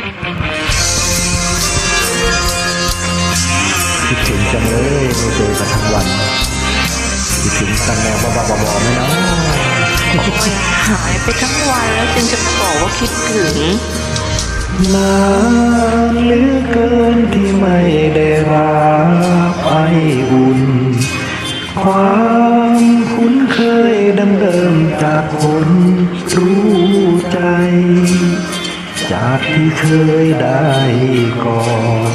คิดถึงจังเลยไม่เจอกันทั้งวันคิดถึงสังแนวบ้าๆบอๆไหมนะโอ้ยหายไปทั้งวันแล้วจึงจะบอกว่าคิดถึงนานเหลือเกินที่ไม่ได้รับไออุ่น ความคุ้นเคยดังเดิมจากคนรู้ใจ จากที่เคยได้กอด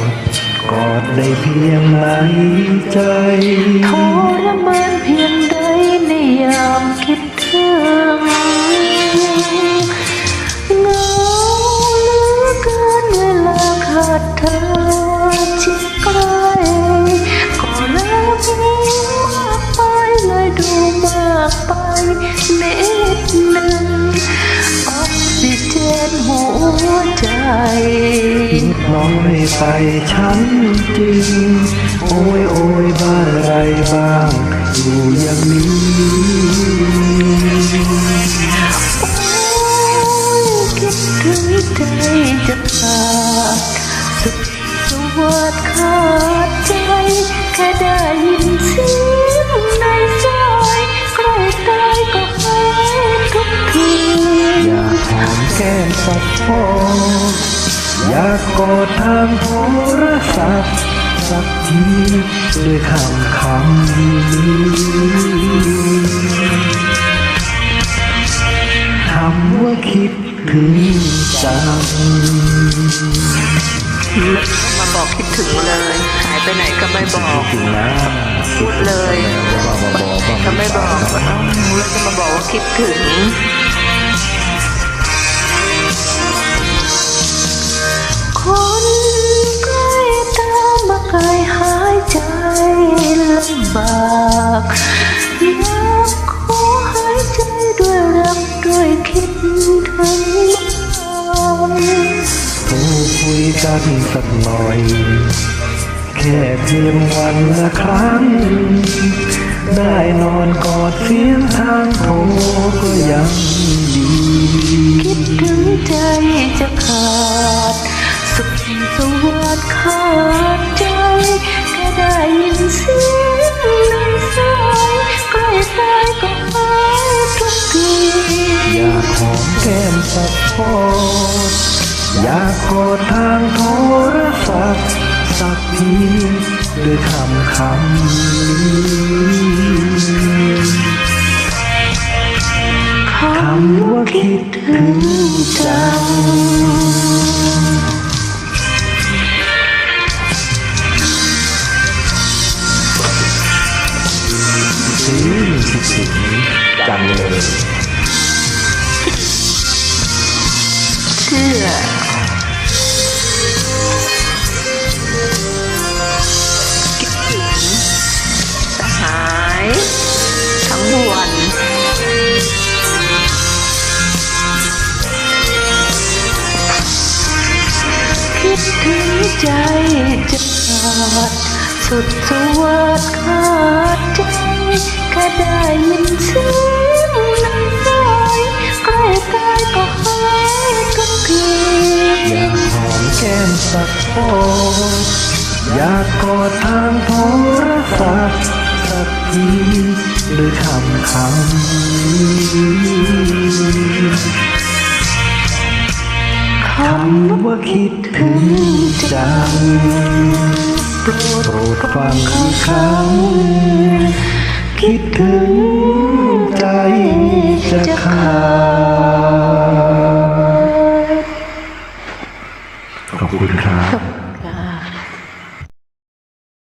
กอดได้เพียงในใจทรมาน น้อยไปฉันจริง โอ้ยโอ้ยบ้านไรบ้างอยู่อย่างนี้คิดถึงใจจะขาดสุดสวัสดขาดใจ แค่ได้ยินเสียงในซอยใกล้ตายก็หายทุกทีอยากหอมแก้มสักพอ อยากกอดทางโทรศัพท์สักทีด้วยคำคำนี้คำว่าคิดถึงจังมาบอกคิดถึงเลย หายไปไหนก็ไม่บอกจริงนะพูดเลยก็ไม่บอกเอ้าแล้วจะมาบอกว่าคิดถึงามมาไกลหายใจลำบากอยากขอหายใจด้วยรักด้วยคิดถึงบ้างโทรคุยกันสักหน่อย แค่เพียงวันละครั้ง ได้นอนกอดเสียงทางโทรก็ยังดี คิดถึงใจจะขาด สุขสวัสดิ์ขา ก้มสักพอดอยากกอดทางโทรศัพท์สักทีด้วยคำคำนี้คำว่าคิดถึงจังถึงคิงจังเลย ชื่อคิดถึงจะหายทั้งวันคิดถึงใจจะขาดสุดสวัสดิ์ขาดใจแค่ได้ยินเสียง ดอยากกอดทางโทรศัพท์สักทีด้วยคำคำคำว่าคิดถึงจังโปรดโปรดฟังอีกครั้งคิดถึงใจจะขาด